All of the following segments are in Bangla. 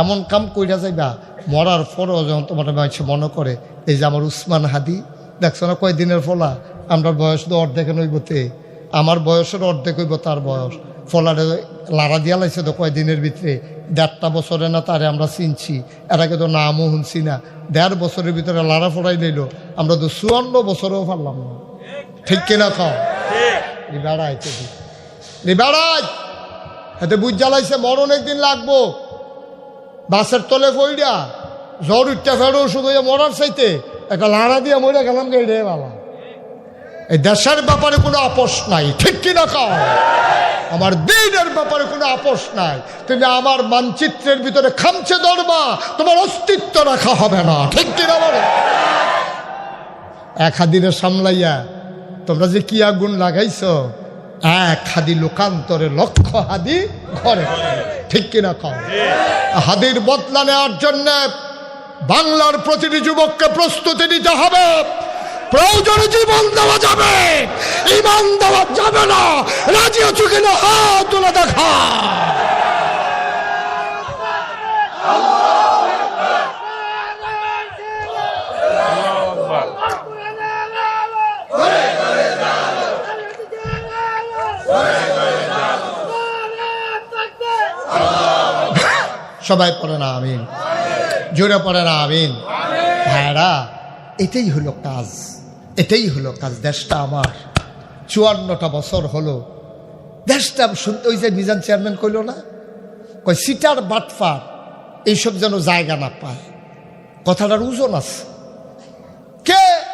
এমন কাম কইরা যাইবা, মরার পরও যখন তোমার মানুষ মনে করে, এই যে আমার উসমান হাদি, দেখছ না কয়দিনের ফলা? আমরা বয়স তো অর্ধেক নইবতে আমার বয়সের অর্ধেক হইব তার বয়স। ফলারে লাড়া দিয়া লাইছে তো কয়দিনের ভিতরে, দেড়টা বছরে না তারে আমরা চিনছি। আগে তো নামও শুনছি না। দেড় বছরের ভিতরে লাড়া ফড়াই লইল। আমরা তো চুয়ান্ন বছরেও পারলাম না। ঠিক কিনা খাও বেড়াই বেড়াই এতে বুঝ জ্বালাইছে মরণ একদিন লাগবো। বাসের তলে পইডা জ্বর উঠতে ফেরো শুধু মরার চাইতে একটা লাড়া দিয়ে মরে গেলাম গে রে বাবা। এই দেশের ব্যাপারে কোনো আপোষ নাই, ঠিক কিনা খাও আমার দিনের ব্যাপারে কোনো আপোষ নাই। তুমি আমার মানচিত্রের ভিতরে খামছে ধরবা তোমার অস্তিত্ব রাখা হবে না, ঠিক কিনা বলো? এক হাদিরে সামলাইয়া, তোমরা যে কি আগুন লাগাইছো এক হাদি লোকান্তরে লক্ষ হাদি ঘরে। ঠিক কিনা কম হাদির বদলা নেওয়ার জন্য বাংলার প্রতিটি যুবককে প্রস্তুতি নিতে হবে। প্রয়োজন জীবন দেওয়া যাবে। ইমান দেওয়া যাবে না। রাজি আছো কিনা? হাত তুলে দেখা সবাই পড়ে না আমিন। জোরে পড়ে না আমিন। ভাইরা এটাই হলো কাজ। এটাই হলো কাজ। দেশটা আমার। চুয়ান্নটা বছর হলো। দেশটা শুনতে ওই যে মিজান চেয়ারম্যান কইল না? কই সিটার বাটফার এইসব যেন জায়গা না পায়। কথাটার ওজন আছে। কে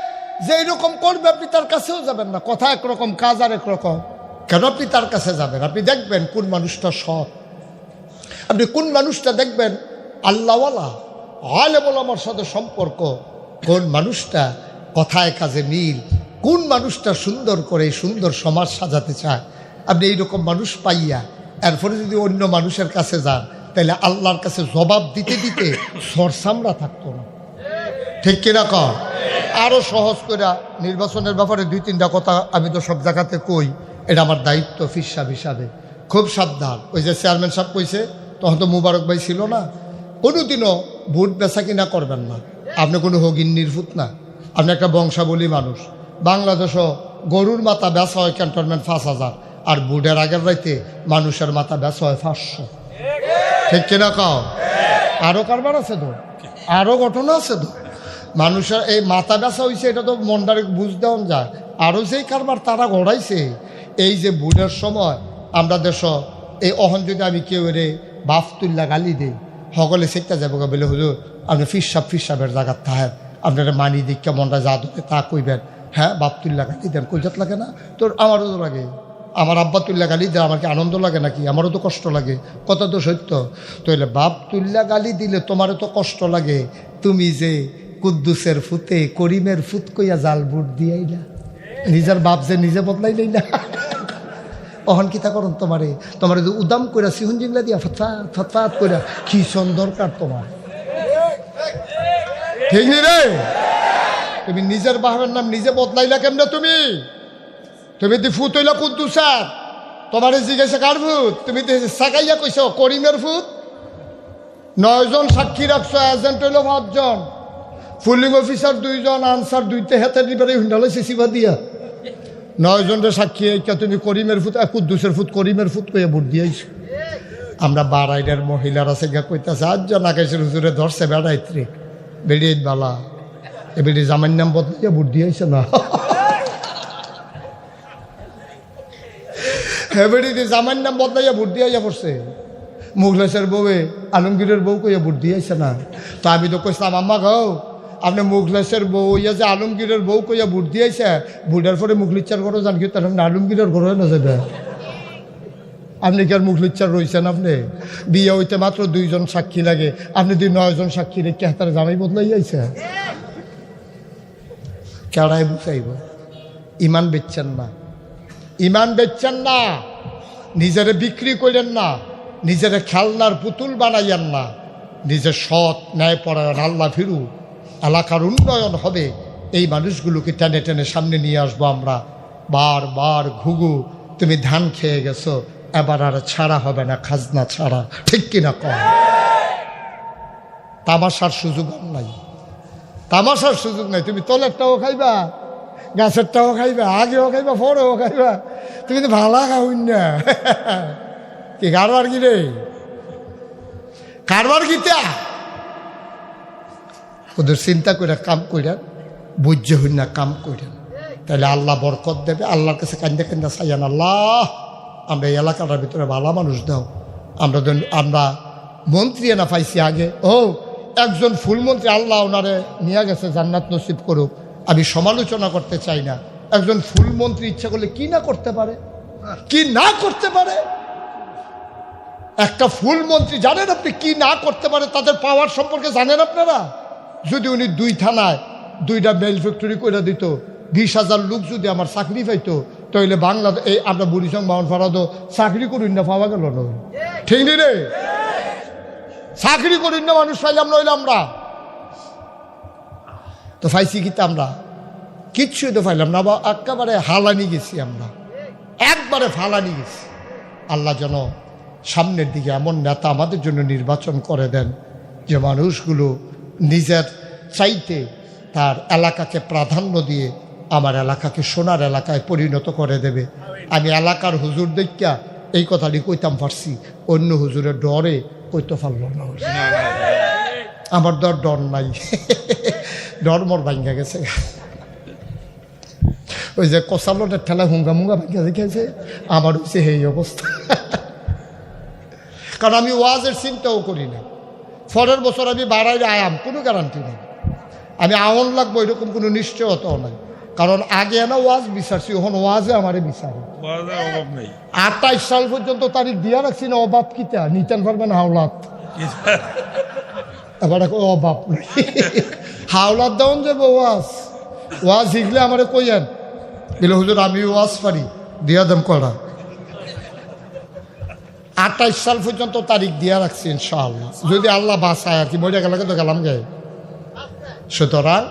যে এরকম করবে আপনি তার কাছেও যাবেন না। কথা একরকম, কাজ আর একরকম কেন আপনি তার কাছে যাবেন? আপনি দেখবেন কোন মানুষটা সৎ। আপনি কোন মানুষটা দেখবেন? আল্লাহওয়ালা আলেমল আমার সাথে সম্পর্ক। কোন মানুষটা কথায় কাজে মিল? কোন মানুষটা সুন্দর করে সুন্দর সমাজ সাজাতে চায়? আপনি এইরকম মানুষ পাইয়া, এরপরে যদি অন্য মানুষের কাছে যান, তাহলে আল্লাহর কাছে জবাব দিতে দিতে সরসামরা থাকতো না। ঠিক কিনা কর আরও সহজ করে নির্বাচনের ব্যাপারে দুই তিনটা কথা আমি তো সব জায়গাতে কই। এটা আমার দায়িত্ব ফিসাব হিসাবে। খুব সাবধান। ওই যে চেয়ারম্যান সাহেব কইছে তখন তো মুবারক ভাই ছিল না। কোনোদিনও ভোট বেচা কিনা করবেন না। আপনি কোনো হগিন নির্ভূত না। আপনি একটা বংশাবলী মানুষ। বাংলাদেশও গরুর মাথা বেচা হয় ক্যান্টনমেন্ট পাঁচ হাজার, আর বুডের আগের রাইতে মানুষের মাথা বেচা হয় পাঁচশো। ঠিক কিনা কাও? আরও কারবার আছে তো? আরও ঘটনা আছে তো? মানুষের এই মাথা ব্যথা হয়েছে এটা তো মনটারে বুঝ দেওয়া যায়। আরও যেই কারবার তারা গড়াইছে, এই যে বুনের সময় আমরা দেশ, এই অহন যদি আমি কেউ রে বাফ তুল্লা গালি দিই। সকলে সেটা যাব বলে, হুজুর, আপনি ফিসাব ফিসাবের জায়গার থাহেন। আপনারা মানি দীক্ষা মনটা যা ধরে তা কইবেন। হ্যাঁ বাপ তুল্লা গালি দেন। কইজাত লাগে না? তোর, আমারও তো লাগে। আমার আব্বা তুল্লা গালি দেয়, আমার কি আনন্দ লাগে নাকি? আমারও তো কষ্ট লাগে। কত তো সত্য তো এলে বাপ তুল্লা গালি দিলে তোমারও তো কষ্ট লাগে। তুমি যে কুদ্দুসের ফুতে করিমের ফুত কইয়া জাল বুট দিয়াইলা, নিজের বাপ যে নিজে বদলাইলাই না অহন কিতা করুন তোমারে। তোমার যে উদাম কইরা সিহুন জিংলা দিয়া ফতফাত ফতফাত কইরা, কি দরকার তোমার? ঠিক নি রে? তুমি নিজের বাহের নাম নিজে বদলাইলা কেমনে তুমি? তুমি দি ফুত হইলা কুদ্দুসার। তোমারে জিজ্ঞাসা কার ভূত তুমি সাকাইয়া কইছ, করিমের ভূত নয়জন সাক্ষী রাখছো, এজেন্ট হইল পাঁচজন। ফুলিং অফিসার দুইজন, আনসার দুইটা হাতে দিবারে হুন্ডালে সিসিবা দিয়া নয়জনরে সাক্ষী এইটা তুমি করিমের আর কুদ্দুসের ফুট করিমের ফুট কইয়া ভোট দিয়েছ আমরা বারাইডের মহিলারা গা কইতেছে আটজন আকাশের হুজুরে, ধরছে বেড়াইত্রে বেড়িয়ে বালা। এ বেড়ি জামাইর নাম বদলিয়ে ভোট দিয়েছে না? বেড়ি জামাইর নাম বদলাইয়া ভোট দিয়া পড়ছে। মুগলেশের বউয়ে, আলমগীরের বউ কইয়া ভোট দিয়েছে না। তো আমি তো কইছিলাম, আম্মা গাও আপনি মুগলেশের বউ ইয়া যে আলমগীরের বউ কইয়া ভোট দিয়েছে ভোটের পরে মুগলিচ্চার ঘরও জান কি তার আলমগীরের ঘরও না যাবে আপনি কি আর মুখলিচ্চার রয়েছেন আপনি বিয়ে হইতে মাত্র দুইজন সাক্ষী লাগে আপনি দুই নয়জন সাক্ষী রেখে হাতার জামাই বদলাই যাইছে কেড়াই বুঝাইব ইমান বেচছেন না ইমান বেচছেন না নিজেরে বিক্রি করেন না নিজের খেলনার পুতুল বানাইয়েন না নিজের সৎ ন্যায় পরায়ণ আল্লাহ ফিরু এলাকার উন্নয়ন হবে, এই মানুষগুলোকে টেনে টেনে সামনে নিয়ে আসব আমরা। বার বার ঘুঘু, তুমি ধান খেয়ে গেছো, এবার আর ছাড়া হবে না, খাজনা ছাড়া। ঠিক কিনা কম তামাশার সুযোগ নাই। তামাশার সুযোগ নাই, তুমি তলেরটাও খাইবা, গাছেরটাও খাইবা, আগেও খাইবা, পরেও খাইবা, তুমি তো ভালা খাওন না। কি কারবার কি রে? কারবার কিতা ওদের চিন্তা করে কাম কইরা বুঝ্য হইন না কাম কইরেন তাহলে আল্লাহ বরকত দেবে, আল্লাহর কাছে কান্দে কান্দা সাইয়ান আল্লাহ, আমরা এই এলাকাটার ভিতরে ভালো মানুষ দাও। আমরা আমরা মন্ত্রী না পাইছি আগে, ও, একজন ফুলমন্ত্রী আল্লাহ ওনারে নিয়ে গেছে, জান্নাত নসিব করুক। আমি সমালোচনা করতে চাই না। একজন ফুলমন্ত্রী ইচ্ছা করলে কি না করতে পারে? কি না করতে পারে? একটা ফুল মন্ত্রী জানেন আপনি কি না করতে পারে? তাদের পাওয়ার সম্পর্কে জানেন আপনারা? যদি উনি দুই থানায় দুইটা মেল ফ্যাক্টরি করে দিত, বিশ হাজার লোক যদি আমার চাকরি পাইতো তাহলে বাংলা এই আমরা বুড়িসং বাহন ফারাদো চাকরি করুন না, পাওয়া গেল না। ঠিক নেই রে? চাকরি করুন না, মানুষ পাইলাম নইলে আমরা। তো পাইছি কি আমরা? কিচ্ছুই তো পাইলাম না বা একেবারে হালানি গেছি আমরা। একবারে ফালানি গেছি। আল্লাহ যেন সামনের দিকে এমন নেতা আমাদের জন্য নির্বাচন করে দেন, যে মানুষগুলো নিজের চাইতে তার এলাকাকে প্রাধান্য দিয়ে আমার এলাকাকে সোনার এলাকায় পরিণত করে দেবে। আমি এলাকার হুজুর দেখা এই কথাটি কইতাম পারছি অন্য হুজুরের ডরে কইতে পারল না। আমার ডর ডর নাই। ডর মর ভাঙ্গা গেছে। ওই যে কষালোটের ঠেলা হুঙ্গা মুঙ্গা ভাঙ্গা দেখেছে, আমার হচ্ছে এই অবস্থা। কারণ আমি ওয়াজের চিন্তাও করি না পরের বছর আমি বাড়াইলে আয়াম কোনো গ্যারান্টি নেই। আমি আওয়ান লাগবো এরকম কোনো নিশ্চয়তাও নাই। কারণ আগে না ওয়াজ বিচারছি ওখানে ওয়াজে আমারে বিচারে। আঠাইশ সাল পর্যন্ত তারিখ দিয়া রাখছি না অভাব কিতা? নিতেন পারবেন হাওলাত। এবার দেখো অভাব নাই। হাওলাত দেওয়ান যাব ওয়াজ। ওয়াজ শিখলে আমারে কইয়েন দিলে হুজুর আমি ওয়াজ পারি দিয়া দেম করা আঠাইশ সাল পর্যন্ত তারিখ দিয়ে রাখছি, ইনশাআল্লাহ। যদি আল্লাহ বাসায় আর কি, মরে গেলে তো গেলাম গে। সুতরাং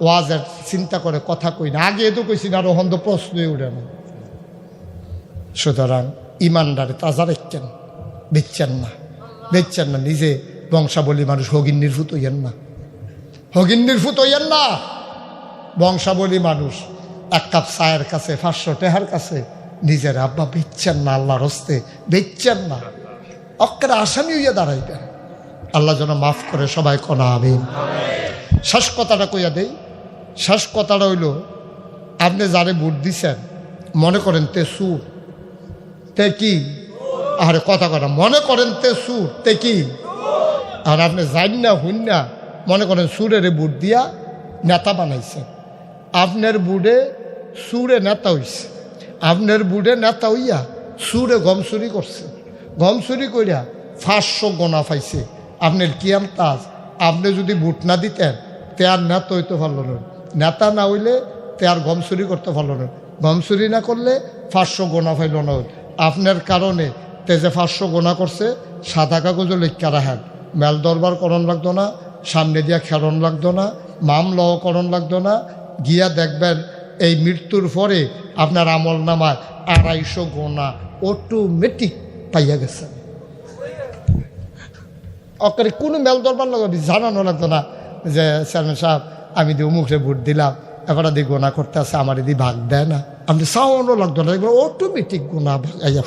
ওয়াজের চিন্তা করে কথা কই না। আগে তো কইছি না ওখান তো প্রশ্নই উঠে না। সুতরাং ইমানদারে তাজা রেখছেন বেচছেন না। বেচছেন না, নিজে বংশাবলী মানুষ হগিন নির্ভূত হইয়েন না। হগিন নির্ভূত হইয়েন না। বংশাবলী মানুষ এক কাপ চায়ের কাছে, পাঁচশো টেহার কাছে নিজের আব্বা বেচছেন না, আল্লাহর হস্তে বেচছেন না। অক্কের আসামি হইয়া দাঁড়াইবেন। আল্লাহ যেন মাফ করে সবাই কনা, আমিন। শেষ কথাটা কইয়া দেই। শেষ কথাটা হইল, আপনি যারে ভোট দিছেন, মনে করেন তে সুর, তে কি? আরে কথা কথা মনে করেন তে সুর, তে কি? আর আপনি জান না হুন না মনে করেন সুরের বুট দিয়া নেতা বানাইছেন। আপনার বুড়ে সুরে নেতা হইছে। আপনার বুড়ে নেতা হইয়া সুরে গম চুরি করছে। গম চুরি করিয়া পাঁচশো গোনা পাইছে। আপনার কিয়াম তাজ আপনি যদি বুট না দিতেন, তে আর নেতা হইতে পারল না। নেতা না হইলে তে আর গম চুরি করতে পারল না। গম চুরি না করলে পাঁচশো গোনা পাইল না। আপনার কারণে তে যে পাঁচশো গোনা করছে, সাদা কাগজও লেখা রাখেন। মেল দরবার করণ লাগতো না, সামনে দিয়া খেরণ লাগতো না, মামলাও করণ লাগতো না, গিয়া দেখবেন এই মৃত্যুর পরে আপনার আমল নামায় আড়াইশো গোনা অটোমেটিক পাইয়া গেছে। অকারে কোনো মেল দরবার লাগাবি জানানো লাগতো না যে, চেয়ারম্যান সাহেব, আমি দিয়ে মুখে ভোট দিলাম, এবার দিয়ে গোনা করতে আছে, আমার এদি ভাগ দেয় না। আপনি সাউন্ডও লাগতো না, এবার অটোমেটিক গোনা ভাগাইয়া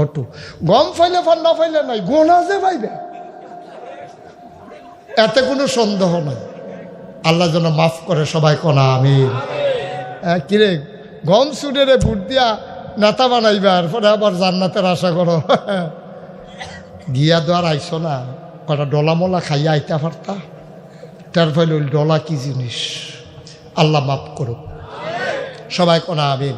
অটো। গম ফাইলে ফান না ফাইলে নাই, গোনা যে পাইবে। এতে কোনো সন্দেহ নাই। আল্লাহ যেন মাফ করে সবাই কনা আমি কিরে গম সুডেরে ভোট দিয়া নেতা বানাইবার পরে আবার জান্নাতের আশা করো গিয়া দোয়ার আইসো না, কটা ডলা মলা খাইয়া আইতা পারতা তার ফলে ডলা কি জিনিস আল্লাহ মাফ করুক সবাই কোনা আমিন।